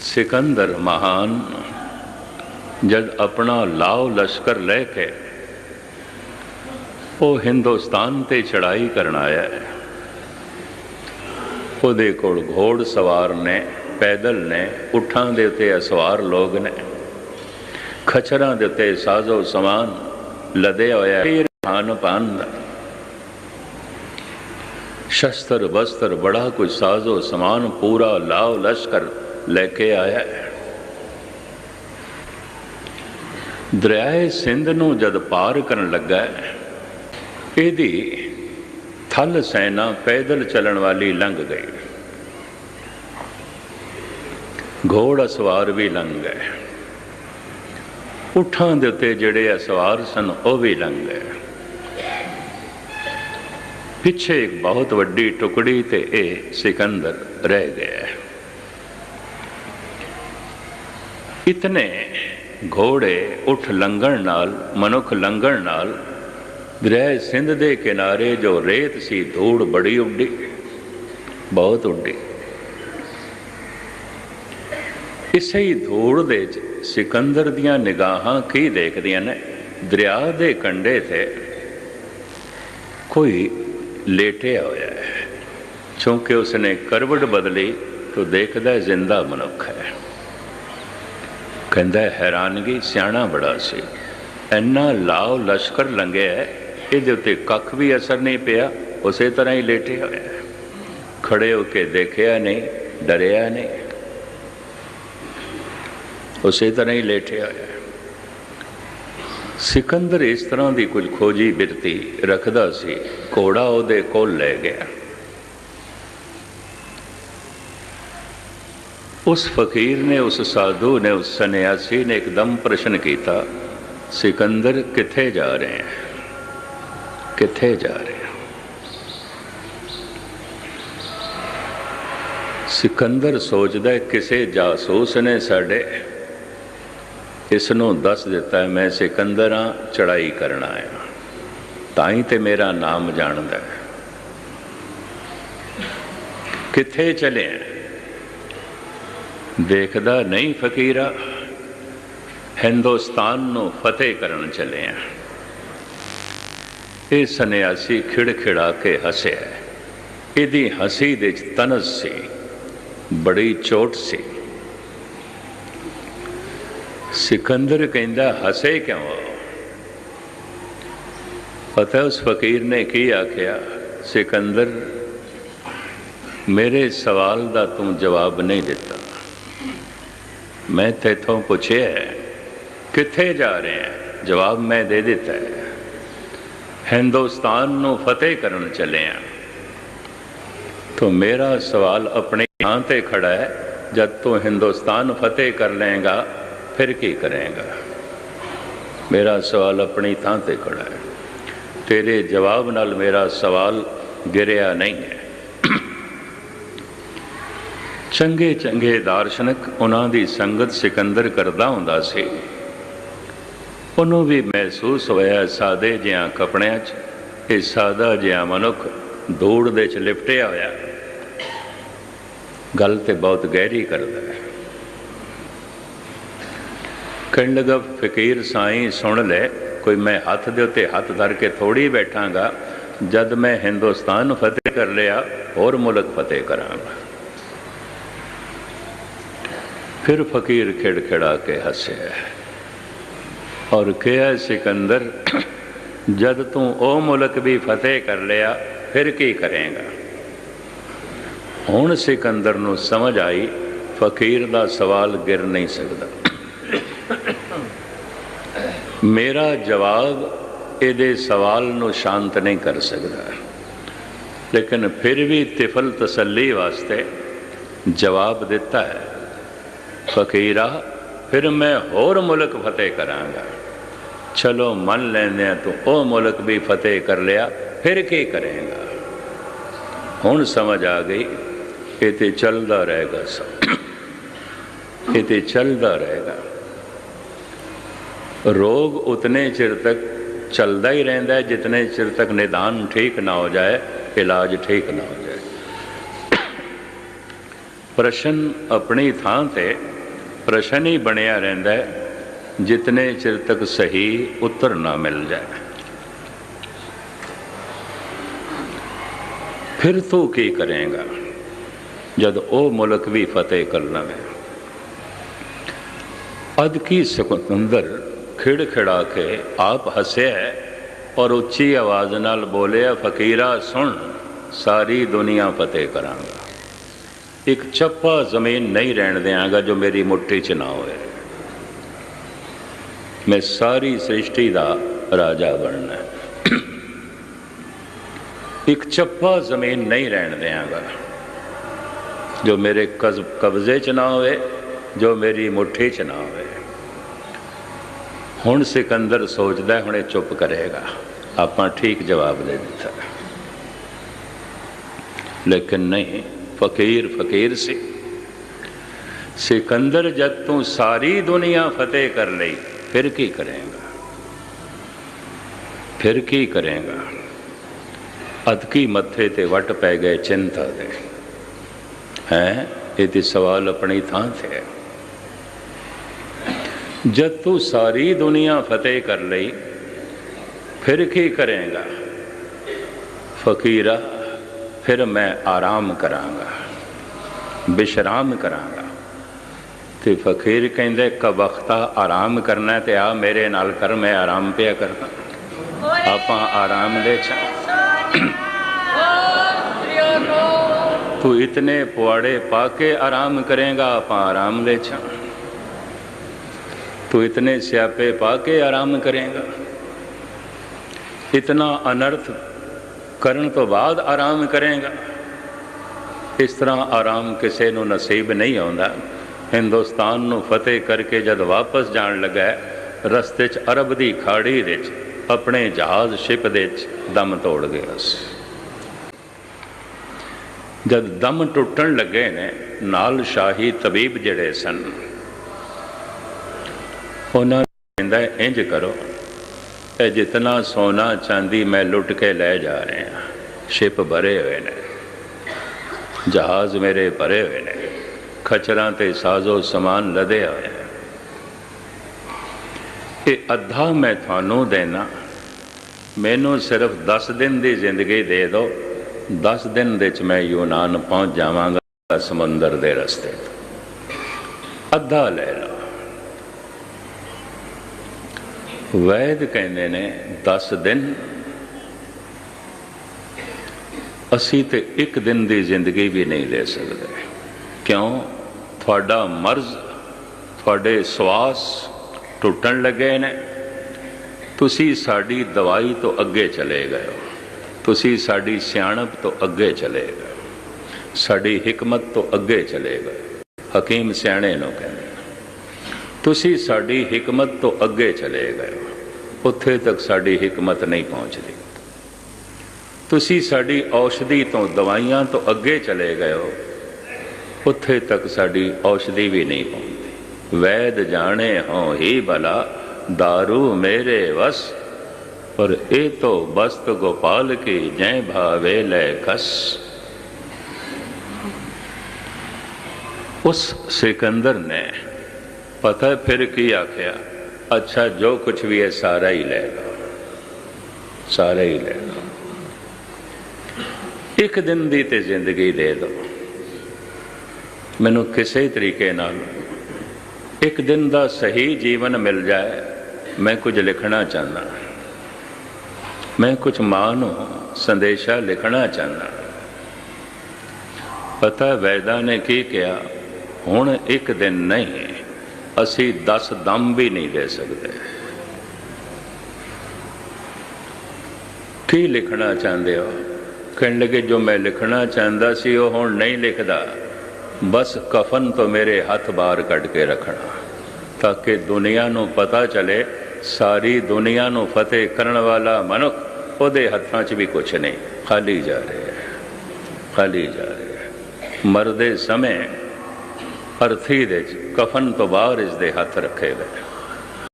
ਸਿਕੰਦਰ ਮਹਾਨ, ਜਦ ਆਪਣਾ ਲਾਓ ਲਸ਼ਕਰ ਲੈ ਕੇ, ਉਹ ਹਿੰਦੁਸਤਾਨ ਤੇ ਚੜਾਈ ਕਰਨ ਆਇਆ ਹੈ। ਉਹਦੇ ਕੋਲ ਘੋੜ ਸਵਾਰ ਨੇ, ਪੈਦਲ ਨੇ, ਉਠਾਂ ਦੇ ਉੱਤੇ ਅਸਵਾਰ ਲੋਕ ਨੇ, ਖਚਰਾਂ ਦੇ ਉੱਤੇ ਸਾਜ਼ੋ ਸਮਾਨ ਲਦੇ ਹੋਇਆ ਫਿਰ ਖਾਨ ਪਾਨ ਦਾ ਸ਼ਸਤਰ ਬਸਤਰ ਬੜਾ ਕੁਝ ਸਾਜ਼ੋ ਸਮਾਨ ਪੂਰਾ ਲਾਓ ਲਸ਼ਕਰ ਲੈ ਕੇ ਆਇਆ ਹੈ। ਦਰਿਆਏ ਸਿੰਧ ਨੂੰ ਜਦ ਪਾਰ ਕਰਨ ਲੱਗਾ ਇਹਦੀ ਥਲ ਸੈਨਾ ਪੈਦਲ ਚੱਲਣ ਵਾਲੀ ਲੰਘ ਗਈ। ਘੋੜ ਸਵਾਰ ਵੀ ਲੰਘ ਗਏ ਉਠਾਂ ਦੇ ਉੱਤੇ ਜਿਹੜੇ ਅਸਵਾਰ ਸਨ, ਉਹ ਵੀ ਲੰਘ ਗਏ। ਪਿੱਛੇ ਇੱਕ ਬਹੁਤ ਵੱਡੀ ਟੁਕੜੀ ਤੇ ਇਹ ਸਿਕੰਦਰ ਰਹਿ ਗਿਆ ਇਤਨੇ ਘੋੜੇ ਉਠ ਲੰਘਣ ਨਾਲ, ਮਨੁੱਖ ਲੰਘਣ ਨਾਲ ਦਰਿਆ ਸਿੰਧ ਦੇ ਕਿਨਾਰੇ ਜੋ ਰੇਤ ਸੀ, ਧੂੜ ਬੜੀ ਉੱਡੀ, ਬਹੁਤ ਉੱਡੀ। ਇਸੇ ਹੀ ਧੂੜ ਦੇ ਚ ਸਿਕੰਦਰ ਦੀਆਂ ਨਿਗਾਹਾਂ ਕੀ ਦੇਖਦੀਆਂ ਨੇ? ਦਰਿਆ ਦੇ ਕੰਢੇ ਤੇ ਕੋਈ ਲੇਟਿਆ ਹੋਇਆ ਹੈ। ਕਿਉਂਕਿ ਉਸਨੇ ਕਰਵਟ ਬਦਲੀ, ਤਾਂ ਦੇਖਦਾ ਜ਼ਿੰਦਾ ਮਨੁੱਖ ਹੈ। ਕਹਿੰਦਾ ਹੈਰਾਨਗੀ, ਸਿਆਣਾ ਬੜਾ ਸੀ। ਇੰਨਾ ਲਾਓ ਲਸ਼ਕਰ ਲੰਘਿਆ ਇਹਦੇ ਉੱਤੇ ਕੱਖ ਵੀ ਅਸਰ ਨਹੀਂ ਪਿਆ, ਉਸੇ ਤਰ੍ਹਾਂ ਹੀ ਲੇਟੇ ਹੋਇਆ ਖੜੇ ਹੋ ਕੇ ਦੇਖਿਆ ਨਹੀਂ, ਡਰਿਆ ਨਹੀਂ। ਉਸੇ ਤਰ੍ਹਾਂ ਹੀ ਲੇਟੇ ਹੋਇਆ ਸਿਕੰਦਰ ਇਸ ਤਰ੍ਹਾਂ ਦੀ ਕੁਝ ਖੋਜੀ ਬਿਰਤੀ ਰੱਖਦਾ ਸੀ, ਘੋੜਾ ਉਹਦੇ ਕੋਲ ਲੈ ਗਿਆ। ਉਸ ਫਕੀਰ ਨੇ ਉਸ ਸਾਧੂ ਨੇ ਉਸ ਸੰਨਿਆਸੀ ਨੇ ਇੱਕਦਮ ਪ੍ਰਸ਼ਨ ਕੀਤਾ ਸਿਕੰਦਰ ਕਿੱਥੇ ਜਾ ਰਹੇ ਹੈ ਕਿੱਥੇ ਜਾ ਰਹੇ ਹੋ ਸਿਕੰਦਰ ਸੋਚਦਾ ਹੈ, ਕਿਸੇ ਜਾਸੂਸ ਨੇ ਸਾਡੇ ਇਸ ਨੂੰ ਦੱਸ ਦਿੱਤਾ ਹੈ, ਮੈਂ ਸਿਕੰਦਰ ਹਾਂ ਚੜਾਈ ਕਰਨ ਆਇਆ ਤਾਂ ਹੀ ਤੇ ਮੇਰਾ ਨਾਮ ਜਾਣਦਾ ਹੈ ਕਿੱਥੇ ਚਲੇ ਦੇਖਦਾ ਨਹੀਂ ਫਕੀਰਾ। ਹਿੰਦੁਸਤਾਨ ਨੂੰ ਫਤਿਹ ਕਰਨ ਚੱਲੇ ਆ। ਇਹ ਸੰਨਿਆਸੀ ਖਿੜਖਿੜਾ ਕੇ ਹੱਸਿਆ ਇਹਦੀ ਹਸੀ ਦੇ ਵਿੱਚ ਤਨਸ ਸੀ, ਬੜੀ ਚੋਟ ਸੀ। ਸਿਕੰਦਰ ਕਹਿੰਦਾ, ਹੱਸੇ ਕਿਉਂ ਪਤਾ ਉਸ ਫਕੀਰ ਨੇ ਕੀ ਆਖਿਆ? ਸਿਕੰਦਰ, ਮੇਰੇ ਸਵਾਲ ਦਾ ਤੂੰ ਜਵਾਬ ਨਹੀਂ ਦਿੱਤਾ। ਮੈਂ ਤੇਥੋਂ ਪੁੱਛਿਆ ਕਿੱਥੇ ਜਾ ਰਹੇ ਹੈ? ਜਵਾਬ ਮੈਂ ਦੇ ਦਿੱਤਾ ਹੈ, ਹਿੰਦੁਸਤਾਨ ਨੂੰ ਫਤਿਹ ਕਰਨ ਚੱਲੇ ਆ ਤਾਂ ਮੇਰਾ ਸਵਾਲ ਆਪਣੇ ਥਾਂ ਤੇ ਖੜਾ ਹੈ, ਜਦ ਤੂੰ ਹਿੰਦੁਸਤਾਨ ਫਤਿਹ ਕਰ ਲਏਗਾ, ਫਿਰ ਕੀ ਕਰੇਗਾ? ਮੇਰਾ ਸਵਾਲ ਆਪਣੀ ਥਾਂ ਤੇ ਖੜਾ ਹੈ। ਤੇਰੇ ਜਵਾਬ ਨਾਲ ਮੇਰਾ ਸਵਾਲ ਗਿਰਿਆ ਨਹੀਂ ਹੈ। ਚੰਗੇ ਚੰਗੇ ਦਾਰਸ਼ਨਿਕ ਉਹਨਾਂ ਦੀ ਸੰਗਤ ਸਿਕੰਦਰ ਕਰਦਾ ਹੁੰਦਾ ਸੀ। ਉਹਨੂੰ ਵੀ ਮਹਿਸੂਸ ਹੋਇਆ ਸਾਦੇ ਜਿਹਾ ਕਪੜਿਆਂ 'ਚ ਇਹ ਸਾਦਾ ਜਿਹਾ ਮਨੁੱਖ ਧੂੜ ਦੇ 'ਚ ਲਿਪਟਿਆ ਹੋਇਆ। ਗੱਲ ਤੇ ਬਹੁਤ ਗਹਿਰੀ ਕਰਦਾ ਹੈ। ਕਹਿਣ ਲੱਗਾ ਫਕੀਰ ਸਾਈਂ, ਸੁਣ ਲੈ, ਕੋਈ ਮੈਂ ਹੱਥ ਦੇ ਉੱਤੇ ਹੱਥ ਧਰ ਕੇ ਥੋੜੀ ਬੈਠਾਂਗਾ, ਜਦ ਮੈਂ ਹਿੰਦੁਸਤਾਨ ਫਤਿਹ ਕਰ ਲਿਆ, ਹੋਰ ਮੁਲਕ ਫਤਿਹ ਕਰਾਂਗਾ। ਫਿਰ ਫਕੀਰ ਖਿੜ ਖਿੜਾ ਕੇ ਹੱਸਿਆ ਔਰ ਕਿਹਾ ਸਿਕੰਦਰ ਜਦ ਤੂੰ ਉਹ ਮੁਲਕ ਵੀ ਫਤਿਹ ਕਰ ਲਿਆ ਫਿਰ ਕੀ ਕਰੇਗਾ ਹੁਣ ਸਿਕੰਦਰ ਨੂੰ ਸਮਝ ਆਈ ਫਕੀਰ ਦਾ ਸਵਾਲ ਗਿਰ ਨਹੀਂ ਸਕਦਾ ਮੇਰਾ ਜਵਾਬ ਇਹਦੇ ਸਵਾਲ ਨੂੰ ਸ਼ਾਂਤ ਨਹੀਂ ਕਰ ਸਕਦਾ ਲੇਕਿਨ ਫਿਰ ਵੀ ਤਿਫਲ ਤਸੱਲੀ ਵਾਸਤੇ ਜਵਾਬ ਦਿੱਤਾ ਹੈ ਫਕੀਰਾ, ਫਿਰ ਮੈਂ ਹੋਰ ਮੁਲਕ ਫਤਿਹ ਕਰਾਂਗਾ। ਚਲੋ ਮੰਨ ਲੈਂਦੇ ਆ ਤੂੰ ਉਹ ਮੁਲਕ ਵੀ ਫਤਿਹ ਕਰ ਲਿਆ, ਫਿਰ ਕੀ ਕਰੇਗਾ? ਹੁਣ ਸਮਝ ਆ ਗਈ, ਇਹ ਤੇ ਚੱਲਦਾ ਰਹੇਗਾ ਸਭ। ਇਹ ਤੇ ਚੱਲਦਾ ਰਹੇਗਾ। ਰੋਗ ਉਤਨੇ ਚਿਰ ਤੱਕ ਚੱਲਦਾ ਹੀ ਰਹਿੰਦਾ ਜਿਤਨੇ ਚਿਰ ਤੱਕ ਨਿਦਾਨ ਠੀਕ ਨਾ ਹੋ ਜਾਏ, ਇਲਾਜ ਠੀਕ ਨਾ ਹੋ ਜਾਏ। ਪ੍ਰਸ਼ਨ ਆਪਣੀ ਥਾਂ ਤੇ ਪ੍ਰਸ਼ਨ ਹੀ ਬਣਿਆ ਰਹਿੰਦਾ ਜਿਤਨੇ ਚਿਰ ਤੱਕ ਸਹੀ ਉੱਤਰ ਨਾ ਮਿਲ ਜਾਏ। ਫਿਰ ਤੂੰ ਕੀ ਕਰੇਗਾ, ਜਦ ਉਹ ਮੁਲਕ ਵੀ ਫਤਿਹ ਕਰ ਲਵੇ? ਅਦ ਕੀ ਸਕੰਦਰ ਖਿੜ ਖਿੜਾ ਕੇ ਆਪ ਹੱਸਿਆ ਔਰ ਉੱਚੀ ਆਵਾਜ਼ ਨਾਲ ਬੋਲਿਆ, ਫਕੀਰਾ, ਸੁਣ, ਸਾਰੀ ਦੁਨੀਆ ਫਤਿਹ ਕਰਾਂਗਾ। ਇੱਕ ਚੱਪਾ ਜ਼ਮੀਨ ਨਹੀਂ ਰਹਿਣ ਦਿਆਂਗਾ ਜੋ ਮੇਰੀ ਮੁੱਠੀ 'ਚ ਨਾ ਹੋਵੇ ਮੈਂ ਸਾਰੀ ਸ੍ਰਿਸ਼ਟੀ ਦਾ ਰਾਜਾ ਬਣਨਾ। ਇੱਕ ਚੱਪਾ ਜ਼ਮੀਨ ਨਹੀਂ ਰਹਿਣ ਦਿਆਂਗਾ ਜੋ ਮੇਰੇ ਕਜ਼- ਕਬਜ਼ੇ 'ਚ ਨਾ ਹੋਵੇ ਜੋ ਮੇਰੀ ਮੁੱਠੀ 'ਚ ਨਾ ਹੋਵੇ ਹੁਣ ਸਿਕੰਦਰ ਸੋਚਦਾ ਹੁਣੇ ਚੁੱਪ ਕਰੇਗਾ। ਆਪਾਂ ਠੀਕ ਜਵਾਬ ਦੇ ਦਿੱਤਾ। ਲੇਕਿਨ ਨਹੀਂ ਫਕੀਰ ਫਕੀਰ ਸੀ। ਸਿਕੰਦਰ ਜਦ ਤੂੰ ਸਾਰੀ ਦੁਨੀਆ ਫਤਿਹ ਕਰ ਲਈ, ਫਿਰ ਕੀ ਕਰੇਗਾ? ਫਿਰ ਕੀ ਕਰੇਗਾ? ਅਦਕੀ ਮੱਥੇ ਤੇ ਵਟ ਪੈ ਗਏ ਚਿੰਤਾ ਦੇ। ਹੈ? ਇਹ ਤੇ ਸਵਾਲ ਆਪਣੀ ਥਾਂ ਤੇ ਹੈ। ਜਦ ਤੂੰ ਸਾਰੀ ਦੁਨੀਆ ਫਤਿਹ ਕਰ ਲਈ, ਫਿਰ ਕੀ ਕਰੇਗਾ? ਫਕੀਰਾ ਫਿਰ ਮੈਂ ਆਰਾਮ ਕਰਾਂਗਾ ਬਿਸ਼ਰਾਮ ਕਰਾਂਗਾ। ਤੇ ਫਕੀਰ ਕਹਿੰਦੇ ਕ ਵਕਤਾ ਆਰਾਮ ਕਰਨਾ ਤੇ ਆ ਮੇਰੇ ਨਾਲ ਕਰ ਮੈਂ ਆਰਾਮ ਪਿਆ ਕਰਦਾ। ਆਪਾਂ ਆਰਾਮ ਦੇ ਚਾ ਤੂੰ ਇਤਨੇ ਪੁਆੜੇ ਪਾ ਕੇ ਆਰਾਮ ਕਰੇਗਾ ਆਪਾਂ ਆਰਾਮ ਦੇ ਚਾ ਤੂੰ ਇਤਨੇ ਸਿਆਪੇ ਪਾ ਕੇ ਆਰਾਮ ਕਰੇਗਾ। ਇਤਨਾ ਅਨਰਥ ਕਰਨ ਤੋਂ ਬਾਅਦ ਆਰਾਮ ਕਰੇਗਾ। ਇਸ ਤਰ੍ਹਾਂ ਆਰਾਮ ਕਿਸੇ ਨੂੰ ਨਸੀਬ ਨਹੀਂ ਆਉਂਦਾ। ਹਿੰਦੁਸਤਾਨ ਨੂੰ ਫਤਿਹ ਕਰਕੇ ਜਦ ਵਾਪਸ ਜਾਣ ਲੱਗਾ ਰਸਤੇ 'ਚ ਅਰਬ ਦੀ ਖਾੜੀ ਵਿੱਚ ਆਪਣੇ ਜਹਾਜ਼ ਸ਼ਿਪ ਦੇ 'ਚ ਦਮ ਤੋੜ ਗਿਆ ਸੀ ਜਦ ਦਮ ਟੁੱਟਣ ਲੱਗੇ ਨੇ, ਨਾਲ ਸ਼ਾਹੀ ਤਬੀਬ ਜਿਹੜੇ ਸਨ, ਉਹਨਾਂ ਨੂੰ ਕਹਿੰਦਾ ਇੰਜ ਕਰੋ। ਇਹ ਜਿਤਨਾ ਸੋਨਾ ਚਾਂਦੀ ਮੈਂ ਲੁੱਟ ਕੇ ਲੈ ਜਾ ਰਿਹਾ ਸ਼ਿਪ ਭਰੇ ਹੋਏ ਨੇ। ਜਹਾਜ਼ ਮੇਰੇ ਭਰੇ ਹੋਏ ਨੇ। ਖਚਰਾਂ ਤੇ ਸਾਜ਼ੋ ਸਮਾਨ ਲਦੇ ਹੋਏ ਇਹ ਅੱਧਾ ਮੈਂ ਤੁਹਾਨੂੰ ਦੇਣਾ। ਮੈਨੂੰ ਸਿਰਫ 10 ਦਿਨ ਦੀ ਜ਼ਿੰਦਗੀ ਦੇ ਦਿਓ। 10 ਦਿਨ ਦੇ ਵਿੱਚ ਮੈਂ ਯੂਨਾਨ ਪਹੁੰਚ ਜਾਵਾਂਗਾ ਸਮੁੰਦਰ ਦੇ ਰਸਤੇ ਅੱਧਾ ਲੈ ਲਓ। ਵੈਦ ਕਹਿੰਦੇ ਨੇ 10 ਦਿਨ। ਅਸੀਂ ਤੇ ਇੱਕ ਦਿਨ ਦੀ ਜ਼ਿੰਦਗੀ ਵੀ ਨਹੀਂ ਲੈ ਸਕਦੇ। ਕਿਉਂ? ਤੁਹਾਡਾ ਮਰਜ਼, ਤੁਹਾਡੇ ਸਵਾਸ ਟੁੱਟਣ ਲੱਗੇ ਨੇ। ਤੁਸੀਂ ਸਾਡੀ ਦਵਾਈ ਤੋਂ ਅੱਗੇ ਚਲੇ ਗਏ ਹੋ। ਤੁਸੀਂ ਸਾਡੀ ਸਿਆਣਪ ਤੋਂ ਅੱਗੇ ਚਲੇ ਗਏ ਸਾਡੀ ਹਕਮਤ ਤੋਂ ਅੱਗੇ ਚਲੇ ਗਏ ਹਕੀਮ ਸਿਆਣੇ ਨੂੰ ਕਹਿੰਦੇ ਤੁਸੀਂ ਸਾਡੀ ਹਕਮਤ ਤੋਂ ਅੱਗੇ ਚਲੇ ਗਏ। ਉੱਥੇ ਤੱਕ ਸਾਡੀ ਹਕਮਤ ਨਹੀਂ ਪਹੁੰਚਦੀ। ਤੁਸੀਂ ਸਾਡੀ ਔਸ਼ਧੀ ਤੋਂ ਦਵਾਈਆਂ ਤੋਂ ਅੱਗੇ ਚਲੇ ਗਏ ਹੋ। ਉੱਥੇ ਤੱਕ ਸਾਡੀ ਔਸ਼ਧੀ ਵੀ ਨਹੀਂ ਪਹੁੰਚਦੀ। ਵੈਦ ਜਾਣੇ ਹੋ ਹੀ ਭਲਾ दारू ਮੇਰੇ ਵਸ। ਪਰ ਇਹ ਤੋ ਬਸਤ ਗੋਪਾਲ ਕੀ ਜੈ ਭਾਵੇ ਲੈ ਖਸ। ਉਸ ਸਿਕੰਦਰ ਨੇ ਪਤਾ ਫਿਰ ਕੀ ਆਖਿਆ? ਅੱਛਾ, ਜੋ ਕੁਝ ਵੀ ਹੈ ਸਾਰਾ ਹੀ ਲੈ ਲਓ। ਸਾਰਾ ਹੀ ਲੈ ਲਓ। ਇੱਕ ਦਿਨ ਦੀ ਤੇ ਜ਼ਿੰਦਗੀ ਦੇ ਦਿਓ ਮੈਨੂੰ ਕਿਸੇ ਤਰੀਕੇ ਨਾਲ ਇੱਕ ਦਿਨ ਦਾ ਸਹੀ ਜੀਵਨ ਮਿਲ ਜਾਏ, ਮੈਂ ਕੁਝ ਲਿਖਣਾ ਚਾਹੁੰਦਾ। ਮੈਂ ਕੁਝ ਮਾਂ ਨੂੰ ਸੰਦੇਸ਼ਾ ਲਿਖਣਾ ਚਾਹੁੰਦਾ। ਪਤਾ ਵੈਦਾਂ ਨੇ ਕੀ ਕਿਹਾ? ਹੁਣ ਇੱਕ ਦਿਨ ਨਹੀਂ। ਅਸੀਂ 10 ਦਮ ਵੀ ਨਹੀਂ ਦੇ ਸਕਦੇ। ਕੀ ਲਿਖਣਾ ਚਾਹੁੰਦੇ ਹੋ? ਕਹਿਣ ਲੱਗੇ, ਜੋ ਮੈਂ ਲਿਖਣਾ ਚਾਹੁੰਦਾ ਸੀ, ਉਹ ਹੁਣ ਨਹੀਂ ਲਿਖਦਾ। ਬਸ ਕਫਨ ਤੋਂ ਮੇਰੇ ਹੱਥ ਬਾਹਰ ਕੱਢ ਕੇ ਰੱਖਣਾ, ਤਾਂ ਕਿ ਦੁਨੀਆ ਨੂੰ ਪਤਾ ਚਲੇ, ਸਾਰੀ ਦੁਨੀਆ ਨੂੰ ਫਤਿਹ ਕਰਨ ਵਾਲਾ ਮਨੁੱਖ ਉਹਦੇ ਹੱਥਾਂ 'ਚ ਵੀ ਕੁਝ ਨਹੀਂ। ਖਾਲੀ ਜਾ ਰਿਹਾ ਹੈ। ਖਾਲੀ ਜਾ ਰਿਹਾ ਹੈ। ਮਰਦੇ ਸਮੇਂ ਅਰਥੀ ਦੇ ਕਫਨ ਤੋਂ ਬਾਹਰ ਇਸ ਦੇ ਹੱਥ ਰੱਖੇ ਗਏ